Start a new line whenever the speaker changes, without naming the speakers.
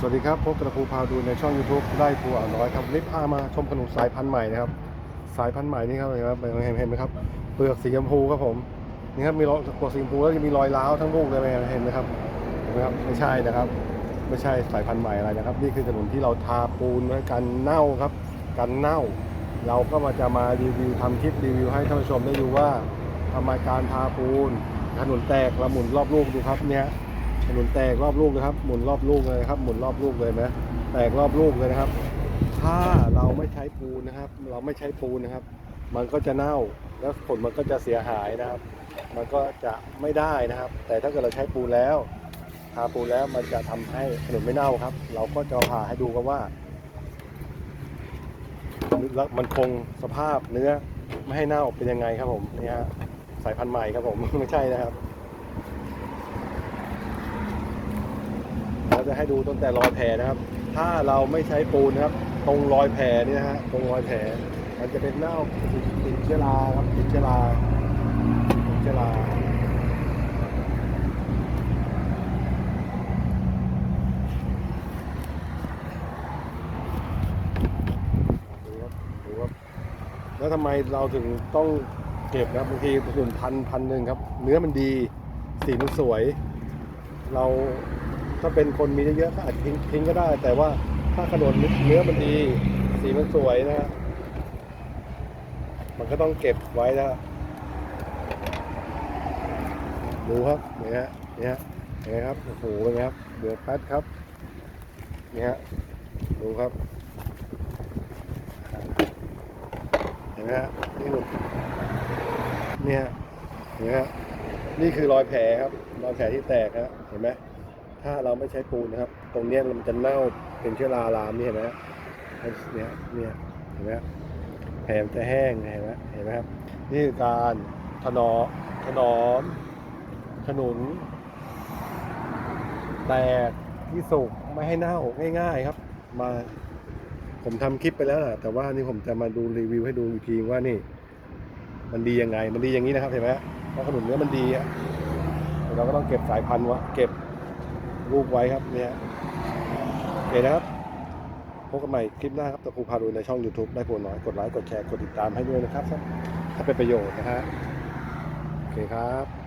สวัสดีครับ พบกับครูพาดูในช่อง YouTube ได้ครูอ่าวน้อยครับวันนี้พามาชมขนมสายพันธุ์ใหม่นะครับ สายพันธุ์ใหม่นี่ครับเห็นไหมเห็นเห็นไหมครับ เปลือกสีชมพูครับผมนี่ครับมีรอยเปลือกสีชมพูแล้วจะมีรอยร้าวทั้งลูกเลยไหมเห็นไหมครับเห็นไหมครับไม่ใช่นะครับ ไม่ใช่สายพันธุ์ใหม่อะไรนะครับ นี่คือขนมที่เราทาปูนไว้กันเน่าครับกันเน่า เราก็มาจะมารีวิวทำคลิปรีวิวให้ท่านผู้ชมได้ดูว่าทำไมการทาปูนขนุนแตกเราหมุนรอบลูกดูครับเนี่ย หมุนแตกรอบลูกนะครับ หมุนรอบลูกเลยครับหมุนรอบลูกเลยนะ แตกรอบลูกเลยนะครับ ถ้าเราไม่ใช้ปูนนะครับ เราไม่ใช้ปูนนะครับ มันก็จะเน่าแล้วผลมันก็จะเสียหายนะครับ มันก็จะไม่ได้นะครับ แต่ถ้าเกิดเราใช้ปูนแล้วทาปูนแล้วมันจะทำให้ขนมไม่เน่าครับ เราก็จะผ่าให้ดูกันว่ามันคงสภาพเนื้อไม่ให้เน่าเป็นยังไงครับผมนี่ฮะสายพันธุ์ใหม่ครับผมไม่ใช่นะครับ เรา จะให้ดูตั้งแต่รอยแผลนะครับ ถ้าเราไม่ใช้ปูนนะครับ ตรงรอยแผลนี่นะฮะตรงรอยแผลมันจะเป็นเน่าติดติดเชื้อราครับติดเชื้อราติดเชื้อราแล้วทำไมเราถึงต้องเก็บนะครับบางทีส่วนพันพันหนึ่งครับ เนื้อมันดีสีมันสวย เรา ถ้าเป็นคนมีเยอะๆก็อาจทิ้งทิ้งก็ได้ แต่ว่าถ้าขนมเนื้อมันดี สีมันสวยนะ มันก็ต้องเก็บไว้นะดูครับเนี่ยฮะเนี่ยเนไหมครับโอ้โหเป็นไงครับเดือดแป๊ดครับเนี่ยฮะดูครับเห็นไหมฮะนี่หลุดเนี่ยเนี่ยฮะนี่คือรอยแผลครับ รอยแผลที่แตกฮะเห็นไหม ถ้าเราไม่ใช้ปูนนะครับ ตรงเนี้ยมันจะเน่าเป็นเชื้อราลามนี่เห็นไหมเนี่ยเนี่ยเห็นไหมแผลจะแห้งเห็นไหมเห็นไหมครับ นี่คือการถนอมถนอมขนุน แตกที่สุกไม่ให้เน่าง่าย ๆครับ มาผมทำคลิปไปแล้วแหละแต่ว่านี่ผมจะมาดูรีวิวให้ดูอีกทีว่านี่ มันดียังไง มันดีอย่างนี้นะครับเห็นไหมเพราะขนุนเนื้อมันดีอะเราก็ต้องเก็บสายพันธุ์วะเก็บ ลูกไว้ครับเนี่ยโอเคนะครับพบกันใหม่คลิปหน้าครับตะครูพาดูในช่อง YouTube ได้โปรดน้อยกดไลค์กดแชร์กดติดตามให้ด้วยนะครับ ถ้าเป็นประโยชน์นะฮะโอเคครับ